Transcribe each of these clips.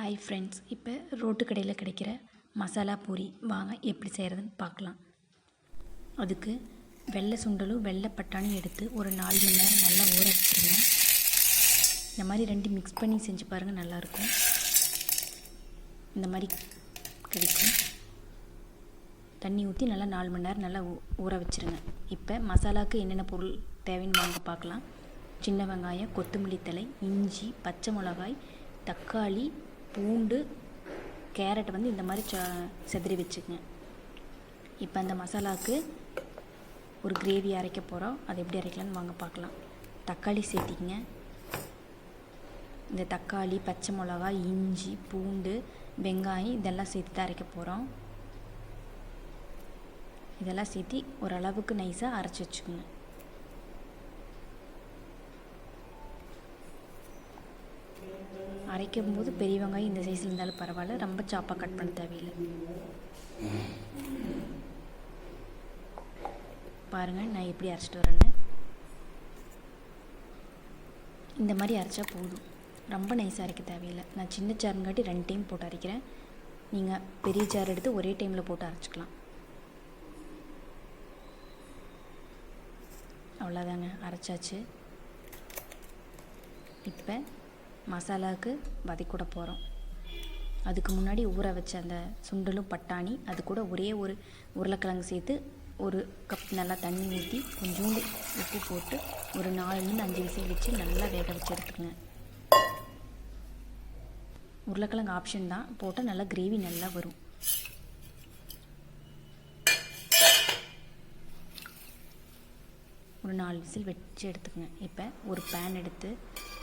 Hi friends இப்போ road கடையில் கிடைக்கிற மசாலா பூரி வாங்க எப்படி செய்கிறதுன்னு பார்க்கலாம். அதுக்கு வெள்ளை சுண்டலும் வெள்ளை பட்டாணியும் எடுத்து ஒரு நாலு மணி நேரம் நல்லா ஊற வச்சுருங்க. இந்த மாதிரி ரெண்டு மிக்ஸ் பண்ணி செஞ்சு பாருங்கள் நல்லாயிருக்கும் இந்த மாதிரி கிடைக்கும். தண்ணி ஊற்றி நல்லா நாலு மணி நேரம் நல்லா ஊ- ஊற வச்சுருங்க. இப்போ மசாலாவுக்கு என்னென்ன பொருள் தேவைன்னு வாங்க பார்க்கலாம். சின்ன வெங்காயம் கொத்தமல்லி தழை இஞ்சி பச்சை மிளகாய் தக்காளி பூண்டு கேரட் வந்து இந்த மாதிரி ச செதறி வச்சுக்கங்க. இப்போ அந்த மசாலாவுக்கு ஒரு கிரேவி அரைக்க போகிறோம் அது எப்படி அரைக்கலாம்னு வாங்க பார்க்கலாம் தக்காளி சேர்த்திக்கங்க. இந்த தக்காளி பச்சை மிளகா இஞ்சி பூண்டு வெங்காயம் இதெல்லாம் சேர்த்து தான் அரைக்க போகிறோம் இதெல்லாம் சேர்த்து ஓரளவுக்கு நைஸாக அரைச்சி வச்சுக்கோங்க. அரைக்கும் போது பெரிய வெங்காயம் இந்த சைஸில் இருந்தாலும் பரவாயில்ல. ரொம்ப சாப்பாக கட் பண்ண தேவையில்லை. பாருங்கள் நான் எப்படி அரைச்சிட்டு வரேன்னு. இந்த மாதிரி அரைச்சா போதும். ரொம்ப நைஸாக அரைக்க தேவையில்லை. நான் சின்ன ஜாருங்காட்டி ரெண்டு டைம் போட்டு அரைக்கிறேன். நீங்கள் பெரிய சார் எடுத்து ஒரே டைமில் போட்டு அரைச்சிக்கலாம். அவ்வளோதாங்க அரைச்சாச்சு. இப்போ மசாலாவுக்கு வதக்கூட போகிறோம் அதுக்கு முன்னாடி ஊற வச்ச அந்த சுண்டலும் பட்டாணி அது கூட ஒரே ஒரு உருளைக்கிழங்கு சேர்த்து ஒரு கப் நல்லா தண்ணி ஊற்றி கொஞ்சோண்டு உப்பு போட்டு ஒரு நாலுலேருந்து அஞ்சு விசில் வச்சு நல்லா வேக வச்சு எடுத்துக்கங்க. உருளைக்கிழங்கு ஆப்ஷன் தான். போட்டால் நல்லா கிரேவி நல்லா வரும். ஒரு நாலு விசில் வச்சு எடுத்துக்கங்க. இப்போ ஒரு பேன் எடுத்து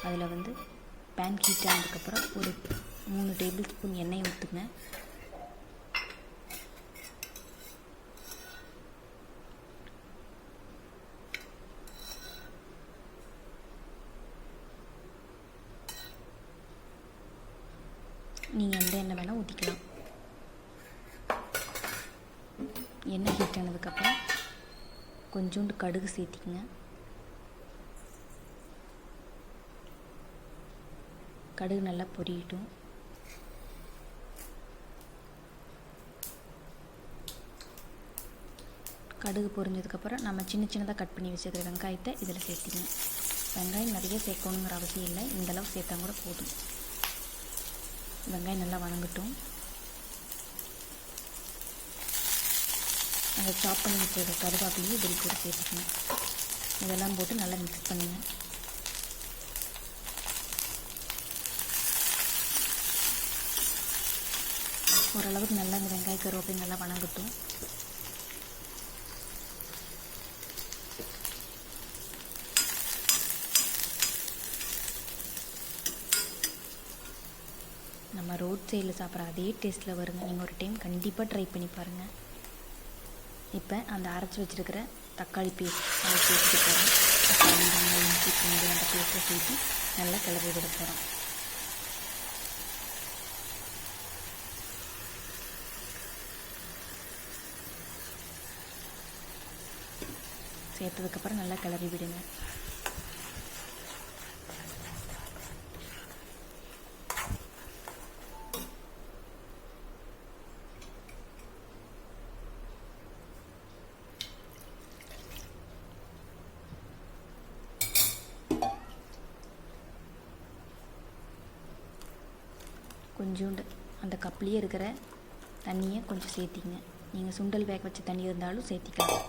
அதில் வந்து பேன் ஹீட் ஆனதுக்கப்புறம் ஒரு மூணு டேபிள் ஸ்பூன் எண்ணெய் ஊற்றுங்க நீங்கள் எந்த எண்ணெய் வேணால் ஊற்றிக்கலாம் எண்ணெய் ஹீட் ஆனதுக்கப்புறம் கொஞ்சோண்டு கடுகு சேர்த்திக்கங்க. கடுகு நல்லா பொரியட்டும். கடுகு பொரிஞ்சதுக்கப்புறம் நம்ம சின்ன சின்னதாக கட் பண்ணி வச்சுருக்கிற வெங்காயத்தை இதில் சேர்த்துக்கணும். வெங்காயம் நிறைய சேர்க்கணுங்கிற அவசியம் இல்லை. இந்த அளவு சேர்த்தா கூட போதும். வெங்காயம் நல்லா வணங்கட்டும். அதை சாப் பண்ணி வச்சுருக்க கருவேப்பிலையும் இதில் கூட சேர்த்துக்கணும். இதெல்லாம் போட்டு நல்லா மிக்ஸ் பண்ணுங்கள் ஓரளவுக்கு நல்லா இந்த வெங்காய கருவேப்பிலை நல்லா வணங்கட்டும். நம்ம ரோட் சைடில் சாப்பிட்ற அதே டேஸ்ட்டில் வருங்க. நீங்கள் ஒரு டைம் கண்டிப்பாக ட்ரை பண்ணி பாருங்கள் இப்போ அந்த அரைச்சி வச்சிருக்கிற தக்காளி பேஸ்ட் அதை சேர்த்துட்டு போகிறோம் தக்காளி வெங்காயம் இஞ்சி பூண்டு அந்த பேஸ்ட்டை சேர்த்து நல்லா கிளறி விட போகிறோம் சேர்த்ததுக்கப்புறம் நல்லா கிளறி விடுங்க. கொஞ்சோண்டு அந்த கப்லேயே இருக்கிற தண்ணியை கொஞ்சம் சேர்த்திங்க நீங்கள் சுண்டல் வேக வச்ச தண்ணி இருந்தாலும் சேர்த்திக்கலாம்.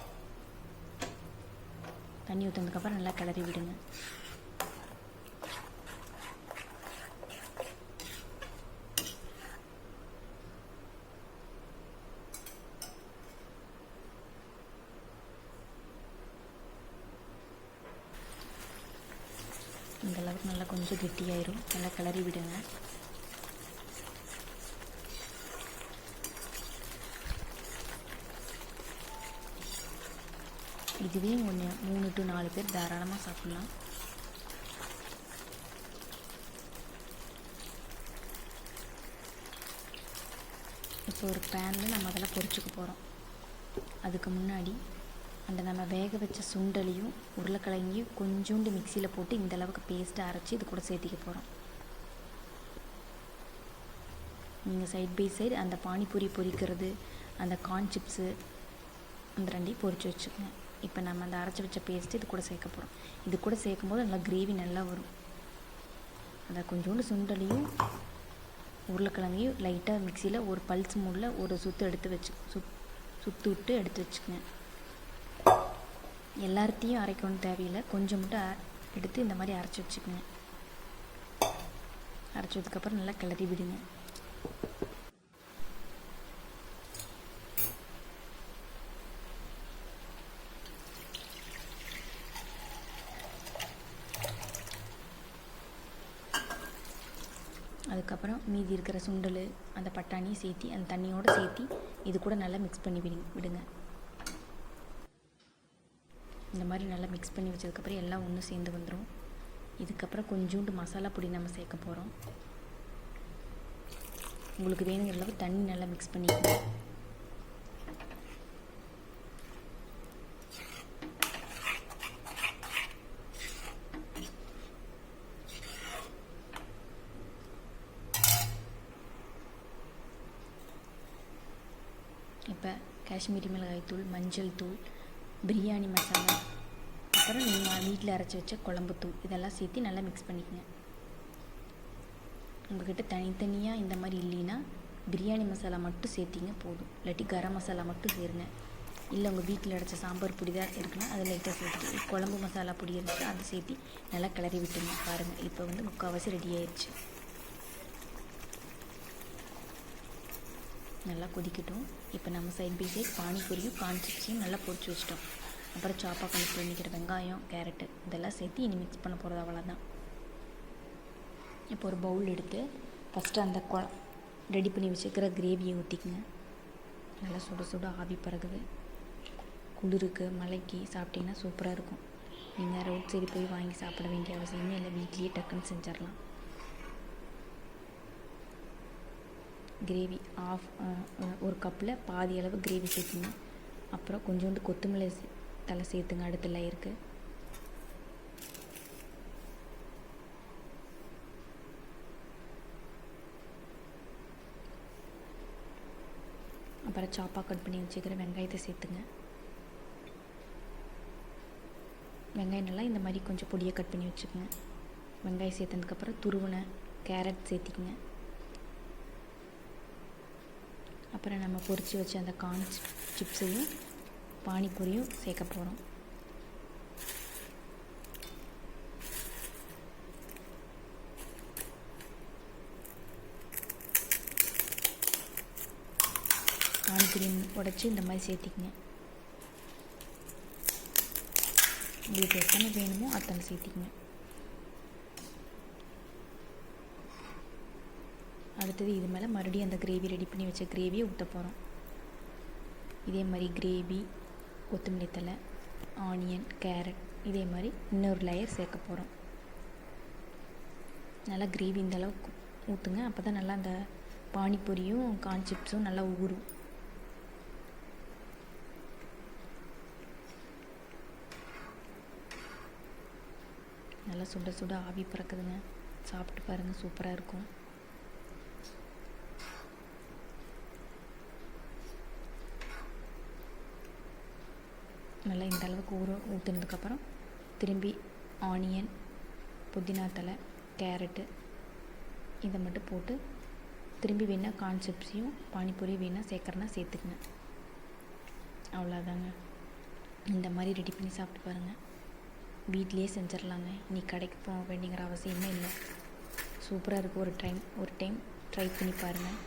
தண்ணி ஊற்றினதுக்கப்புறம் நல்லா கிளறி விடுங்க. இந்த அளவுக்கு நல்லா கொஞ்சம் கெட்டியாயிரும். நல்லா கிளறி விடுங்க. இதுவே ஒன்று மூணு டு நாலு பேர் தாராளமாக சாப்பிட்லாம். இப்போ ஒரு பேனில் நம்ம அதெல்லாம் பொரிச்சுக்க போகிறோம் அதுக்கு முன்னாடி அந்த நம்ம வேக வச்ச சுண்டலையும் உருளைக்கிழங்கையும் கொஞ்சோண்டு மிக்சியில் போட்டு இந்த அளவுக்கு பேஸ்ட்டை அரைச்சி இது கூட சேர்த்திக்க போகிறோம் நீங்கள் சைட் பை சைடு அந்த பானிபூரி பொரிக்கிறது அந்த கார்ன் சிப்ஸு அந்த ரெண்டையும் பொரித்து வச்சுக்கோங்க. இப்போ நம்ம அந்த அரைச்சி வச்ச பேஸ்ட்டு இது கூட சேர்க்க போகிறோம் இது கூட சேர்க்கும்போது நல்லா கிரேவி நல்லா வரும். அதை கொஞ்சோண்டு சுண்டலையும் உருளைக்கிழங்கையும் லைட்டாக மிக்சியில் ஒரு பல்ஸ் மூடில் ஒரு சுற்று எடுத்து வச்சு சுத் சுற்று விட்டு எடுத்து வச்சுக்கங்க. எல்லாத்தையும் அரைக்கணும்னு தேவையில்லை. கொஞ்சம் மட்டும் அ- எடுத்து இந்த மாதிரி அரைச்சி வச்சுக்கோங்க. அரைச்சதுக்கப்புறம் நல்லா கிளறி விடுங்க. அதுக்கப்புறம் மீதி இருக்கிற சுண்டல் அந்த பட்டாணியை சேர்த்தி அந்த தண்ணியோடு சேர்த்தி இது கூட நல்லா மிக்ஸ் பண்ணி விடுங்க விடுங்க. இந்த மாதிரி நல்லா மிக்ஸ் பண்ணி வச்சதுக்கப்புறம் எல்லாம் ஒன்று சேர்ந்து வந்துடும் இதுக்கப்புறம் கொஞ்சோண்டு மசாலா பொடி நம்ம சேர்க்க போகிறோம் உங்களுக்கு வேணுங்கிற அளவு தண்ணி நல்லா மிக்ஸ் பண்ணிக்கோங்க. இப்போ காஷ்மீரி மிளகாய் தூள் மஞ்சள் தூள் பிரியாணி மசாலா அப்புறம் நீங்கள் வீட்டில் அரைச்சி வச்ச குழம்பு தூள் இதெல்லாம் சேர்த்து நல்லா மிக்ஸ் பண்ணிக்கங்க. உங்கள்கிட்ட தனித்தனியாக இந்த மாதிரி இல்லைன்னா பிரியாணி மசாலா மட்டும் சேர்த்திங்க போதும். இல்லாட்டி கரம் மசாலா மட்டும் சேருங்க. இல்லை உங்கள் வீட்டில் அரைச்ச சாம்பார் பொடி தான் இருக்குன்னா அதை லைட்டாக சேர்த்துட்டு குழம்பு மசாலா பொடி இருந்துச்சு அதை சேர்த்து நல்லா கிளறி விட்டுங்க பாருங்கள் இப்போ வந்து முக்கால்வாசி ரெடி ஆயிடுச்சு நல்லா கொதிக்கட்டும். இப்போ நம்ம சைட் பை சைட் பானிபூரியும் கார்ன் சிப்ஸையும் நல்லா பொறிச்சு வச்சிட்டோம். அப்புறம் சாப்பாக கணக்கு பண்ணிக்கிற வெங்காயம் கேரட்டு இதெல்லாம் சேர்த்து இனி மிக்ஸ் பண்ண போகிறது அவ்வளோதான் இப்போ ஒரு பவுல் எடுத்து ஃபஸ்ட்டு அந்த கொ ரெடி பண்ணி வச்சுக்கிற கிரேவியை ஊற்றிக்குங்க நல்லா சுட சுட ஆவி பறகுது குளிருக்கு மலைக்கு சாப்பிட்டிங்கன்னா சூப்பராக இருக்கும். நீங்கள் ரோட் சைடு போய் வாங்கி சாப்பிட வேண்டிய அவசியமே இல்லை. வீட்லேயே டக்குன்னு செஞ்சிடலாம். கிரேவி ஆஃப் ஒரு கப்பில் பாதி அளவு கிரேவி சேர்த்துங்க. அப்புறம் கொஞ்சோண்டு கொத்தமல்லி சே- தலை சேர்த்துங்க அடுத்த லேயருக்கு அப்புறம் சாப்பாக கட் பண்ணி வச்சுக்கிற வெங்காயத்தை சேர்த்துங்க. வெங்காயம் நல்லா இந்த மாதிரி கொஞ்சம் பொடியை கட் பண்ணி வச்சுக்கோங்க. வெங்காயம் சேர்த்ததுக்கப்புறம் துருவின கேரட் சேர்த்திக்கங்க. அப்புறம் நம்ம பொறிச்சு வச்ச அந்த கார்ன் சிப்ஸையும் பானிபூரியும் சேர்க்க போகிறோம் பானிபூரியும் உடச்சி இந்த மாதிரி சேர்த்திக்கங்க. உங்களுக்கு எத்தனை வேணுமோ அத்தனை சேர்த்திக்கங்க. அடுத்தது இது மேலே மறுபடியும் அந்த கிரேவி ரெடி பண்ணி வச்ச கிரேவியை ஊற்ற போகிறோம் இதே மாதிரி கிரேவி கொத்தமல்லி தழை ஆனியன் கேரட் இதே மாதிரி இன்னொரு லேயர் சேர்க்க போகிறோம் நல்லா கிரேவி இந்த அளவுக்கு ஊற்றுங்க அப்போ தான் நல்லா அந்த பானிபூரியும் கார்ன் சிப்ஸும் நல்லா ஊறும். நல்லா சுட சுட ஆவி பறக்குதுங்க. சாப்பிட்டு பாருங்கள் சூப்பராக இருக்கும். நல்லா இந்த அளவுக்கு ஊற ஊற்றுனதுக்கப்புறம் திரும்பி ஆனியன் புதினா தழை கேரட்டு இதை மட்டும் போட்டு திரும்பி வேணால் கான்செப்ட்ஸையும் பானிபூரி வேணால் சேர்க்குறனா சேர்த்துக்குங்க அவ்வளோதாங்க இந்த மாதிரி ரெடி பண்ணி சாப்பிட்டு பாருங்கள் வீட்லேயே செஞ்சிடலாங்க. நீ கடைக்கு போக வேண்டிங்கிற அவசியமே இல்லை. சூப்பராக இருக்குது ஒரு டைம் ஒரு டைம் ட்ரை பண்ணி பாருங்கள்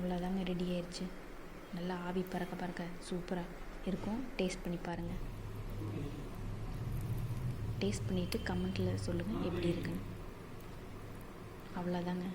அவ்வளோதாங்க ரெடி ஆயிடுச்சு நல்லா ஆவி பறக்க பறக்க சூப்பராக இருக்கும். டேஸ்ட் பண்ணி பாருங்கள் டேஸ்ட் பண்ணிவிட்டு கமெண்ட்டில் சொல்லுங்கள் எப்படி இருக்குன்னு. அவ்வளோதாங்க